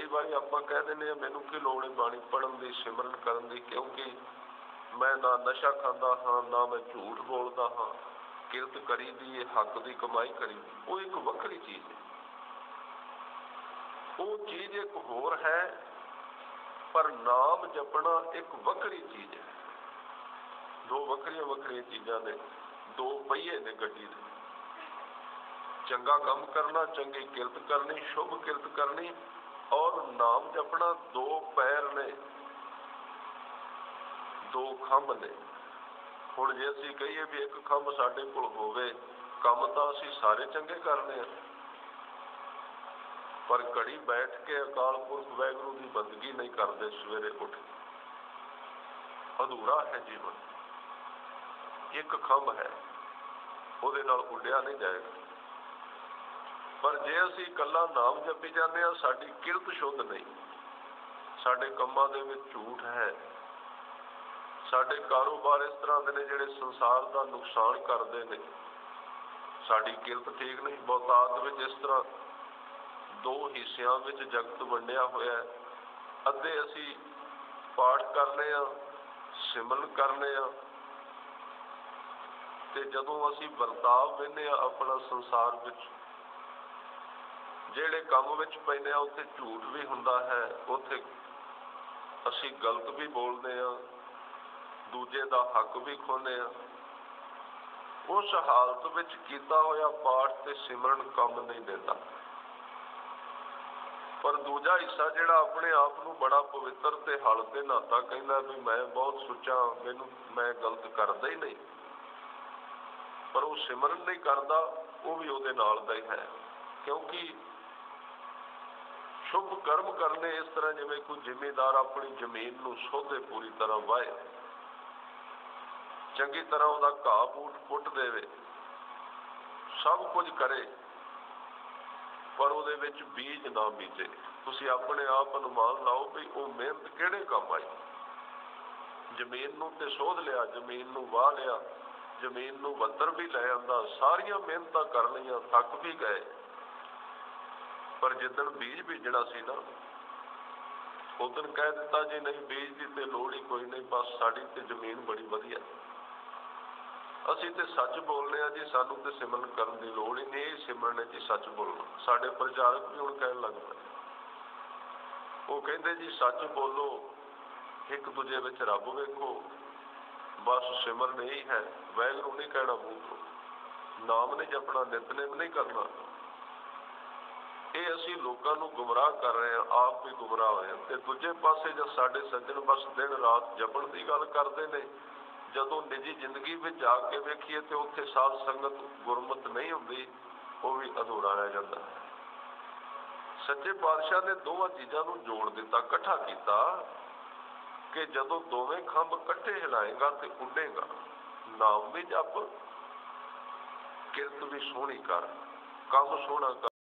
ਕਈ ਵਾਰੀ ਆਪਾਂ ਕਹਿ ਦਿੰਦੇ ਆ ਮੈਨੂੰ ਕੀ ਲੋੜ ਹੈ ਬਾਣੀ ਪੜਨ ਦੀ, ਸਿਮਰਨ ਕਰਨ ਦੀ? ਕਿਉਂਕਿ ਮੈਂ ਨਾ ਨਸ਼ਾ ਖਾਂਦਾ ਹਾਂ, ਨਾ ਮੈਂ ਝੂਠ ਬੋਲਦਾ ਹਾਂ। ਕਿਰਤ ਕਰੀ ਦੀ ਇਹ ਹੱਕ ਦੀ ਕਮਾਈ ਕਰੀ ਉਹ ਇੱਕ ਵੱਖਰੀ ਚੀਜ਼ ਹੈ ਉਹ ਚੀਜ਼ ਇੱਕ ਹੋਰ ਹੈ, ਪਰ ਨਾਮ ਜਪਣਾ ਇੱਕ ਵੱਖਰੀ ਚੀਜ਼ ਹੈ। ਦੋ ਵੱਖਰੀਆਂ ਵੱਖਰੀਆਂ ਚੀਜ਼ਾਂ ਨੇ, ਦੋ ਪਹੀਏ ਨੇ ਗੱਡੀ ਦੇ। ਚੰਗਾ ਕੰਮ ਕਰਨਾ, ਚੰਗੀ ਕਿਰਤ ਕਰਨੀ, ਸ਼ੁਭ ਕਿਰਤ ਕਰਨੀ ਔਰ ਨਾਮ ਜਪਣਾ ਦੋ ਪੈਰ ਨੇ, ਦੋ ਖੰਭ ਨੇ। ਹੁਣ ਜੇ ਅਸੀਂ ਕਹੀਏ ਵੀ ਇੱਕ ਖੰਭ ਸਾਡੇ ਕੋਲ ਹੋਵੇ, ਕੰਮ ਤਾਂ ਅਸੀਂ ਸਾਰੇ ਚੰਗੇ ਕਰਨੇ ਆ। ਪਰ ਘੜੀ ਬੈਠ ਕੇ ਅਕਾਲ ਪੁਰਖ ਵੈਗੁਰੂ ਦੀ ਬੰਦਗੀ ਨਹੀਂ ਕਰਦੇ ਸਵੇਰੇ ਉੱਠ ਅਧੂਰਾ ਹੈ ਜੀਵਨ। ਇੱਕ ਖੰਭ ਹੈ, ਉਹਦੇ ਨਾਲ ਉੱਡਿਆ ਨਹੀਂ ਜਾਏਗਾ। ਪਰ ਜੇ ਅਸੀਂ ਇਕੱਲਾ ਨਾਮ ਜਪੀ ਜਾਂਦੇ ਆ ਸਾਡੀ ਕਿਰਤ ਸ਼ੁੱਧ ਨਹੀਂ। ਸਾਡੇ ਕੰਮਾਂ ਦੇ ਵਿੱਚ ਝੂਠ ਹੈ। ਸਾਡੇ ਕਾਰੋਬਾਰ ਇਸ ਤਰ੍ਹਾਂ ਦੇ ਨੇ ਜਿਹੜੇ ਸੰਸਾਰ ਦਾ ਨੁਕਸਾਨ ਕਰਦੇ ਨੇ। ਸਾਡੀ ਕਿਰਤ ਠੀਕ ਨਹੀਂ। ਬਹੁਤਾਤ ਵਿੱਚ ਇਸ ਤਰ੍ਹਾਂ ਦੋ ਹਿੱਸਿਆਂ ਵਿੱਚ ਜਗਤ ਵੰਡਿਆ ਹੋਇਆ ਹੈ। ਅੱਧੇ ਅਸੀਂ ਪਾਠ ਕਰਨੇ ਆ ਸਿਮਰਨ ਕਰਨੇ ਆ ਤੇ ਜਦੋਂ ਅਸੀਂ ਵਰਤਾਵ ਵੇਨੇ ਆ ਆਪਣਾ ਸੰਸਾਰ ਵਿੱਚ ਜਿਹੜੇ ਕੰਮ ਵਿੱਚ ਪੈਂਦੇ ਆ, ਉੱਥੇ ਝੂਠ ਵੀ ਹੁੰਦਾ ਹੈ, ਉੱਥੇ ਅਸੀਂ ਗਲਤ ਵੀ ਬੋਲਦੇ ਆ, ਦੂਜੇ ਦਾ ਹੱਕ ਵੀ ਖੋਨੇ ਆ। ਉਸ ਹਾਲਤ ਵਿੱਚ ਕੀਤਾ ਹੋਇਆ ਪਾਠ ਤੇ ਸਿਮਰਨ ਕੰਮ ਨਹੀਂ ਦਿੰਦਾ। ਪਰ ਦੂਜਾ ਹਿੱਸਾ ਜਿਹੜਾ ਆਪਣੇ ਆਪ ਨੂੰ ਬੜਾ ਪਵਿੱਤਰ ਤੇ ਹਲ ਤੇ ਨਾਤਾ ਕਹਿੰਦਾ ਵੀ ਮੈਂ ਬਹੁਤ ਸੁੱਚਾ ਮੈਨੂੰ, ਮੈਂ ਗਲਤ ਕਰਦਾ ਹੀ ਨਹੀਂ। ਪਰ ਉਹ ਸਿਮਰਨ ਨਹੀਂ ਕਰਦਾ, ਉਹ ਵੀ ਉਹਦੇ ਨਾਲ ਦਾ ਹੀ ਹੈ। ਕਿਉਂਕਿ ਸ਼ੁਭ ਕਰਮ ਕਰਨੇ, ਇਸ ਤਰ੍ਹਾਂ ਜਿਵੇਂ ਕੋਈ ਜ਼ਿਮੀਦਾਰ ਆਪਣੀ ਜ਼ਮੀਨ ਨੂੰ ਸੋਧੇ ਪੂਰੀ ਤਰ੍ਹਾਂ ਵਾਏ ਚੰਗੀ ਤਰ੍ਹਾਂ ਉਹਦਾ ਘਾਹ ਬੂਟ ਪੁੱਟ ਦੇਵੇ, ਸਭ ਕੁਝ ਕਰੇ, ਪਰ ਉਹਦੇ ਵਿੱਚ ਬੀਜ ਨਾ ਬੀਜੇ। ਤੁਸੀਂ ਆਪਣੇ ਆਪ ਅਨੁਮਾਨ ਲਾਓ ਵੀ ਉਹ ਮਿਹਨਤ ਕਿਹੜੇ ਕੰਮ ਆਈ? ਜ਼ਮੀਨ ਨੂੰ ਤੇ ਸੋਧ ਲਿਆ, ਜ਼ਮੀਨ ਨੂੰ ਵਾਹ ਲਿਆ, ਜ਼ਮੀਨ ਨੂੰ ਵੱਤਰ ਵੀ ਲੈ ਆਂਦਾ, ਸਾਰੀਆਂ ਮਿਹਨਤਾਂ ਕਰ ਲਈਆਂ, ਥੱਕ ਵੀ ਗਏ। ਪਰ ਜਿੱਦਣ ਬੀਜ ਬੀਜਣਾ ਸੀ ਨਾ ਉਦੋਂ ਕਹਿ ਦਿੱਤਾ ਜੀ, ਨਹੀਂ, ਬੀਜ ਦੀ ਤੇ ਲੋੜ ਹੀ ਕੋਈ ਨਹੀਂ, ਬਸ ਸਾਡੀ ਤੇ ਜ਼ਮੀਨ ਬੜੀ ਵਧੀਆ ਅਸੀਂ ਤੇ ਸੱਚ ਬੋਲਨੇ ਆ ਜੀ, ਸਾਨੂੰ ਤੇ ਸਿਮਰਨ ਕਰਨ ਦੀ ਲੋੜ ਹੀ ਨਹੀਂ ਸਿਮਰਨ ਹੈ ਜੀ, ਸੱਚ ਬੋਲਣਾ। ਸਾਡੇ ਪ੍ਰਚਾਰਕ ਵੀ ਹੁਣ ਕਹਿਣ ਲੱਗ ਪਏ। ਉਹ ਕਹਿੰਦੇ ਜੀ, ਸੱਚ ਬੋਲੋ, ਇੱਕ ਦੂਜੇ ਵਿੱਚ ਰੱਬ ਵੇਖੋ, ਬਸ ਸਿਮਰਨ ਨਹੀਂ ਹੈ, ਵੈਗਰੂ ਨਹੀਂ ਕਹਿਣਾ ਮੂੰਹ ਨਾਮ ਨਹੀਂ ਜਪਣਾ, ਨਿਤਨੇਮ ਨਹੀਂ ਕਰਨਾ। ਇਹ ਅਸੀਂ ਲੋਕਾਂ ਨੂੰ ਗੁੰਮਰਾਹ ਕਰ ਰਹੇ ਹਾਂ, ਆਪ ਵੀ ਗੁੰਮਰਾਹ ਹੋਏ ਤੇ ਦੂਜੇ ਪਾਸੇ ਜਦ ਸਾਡੇ ਸੱਜਣ ਬਸ ਦਿਨ ਰਾਤ ਜਪਣ ਦੀ ਗੱਲ ਕਰਦੇ ਨੇ, ਜਦੋਂ ਨਿੱਜੀ ਜ਼ਿੰਦਗੀ ਵਿੱਚ ਜਾ ਕੇ ਵੇਖੀਏ ਤੇ ਉੱਥੇ ਸਾਧ ਸੰਗਤ ਗੁਰਮਤ ਨਹੀਂ ਹੁੰਦੀ, ਉਹ ਵੀ ਅਧੂਰਾ ਰਹਿ ਜਾਂਦਾ ਸੱਚੇ ਪਾਤਸ਼ਾਹ ਨੇ ਦੋਵਾਂ ਚੀਜ਼ਾਂ ਨੂੰ ਜੋੜ ਦਿੱਤਾ, ਇਕੱਠਾ ਕੀਤਾ ਕਿ ਜਦੋਂ ਦੋਵੇਂ ਖੰਭ ਇਕੱਠੇ ਹਿਲਾਏਗਾ ਤੇ ਉੱਡੇਗਾ, ਨਾਮ ਵੀ ਜਪ, ਕਿਰਤ ਵੀ ਸੋਹਣੀ ਕਰ, ਕੰਮ ਸੋਹਣਾ ਕਰ।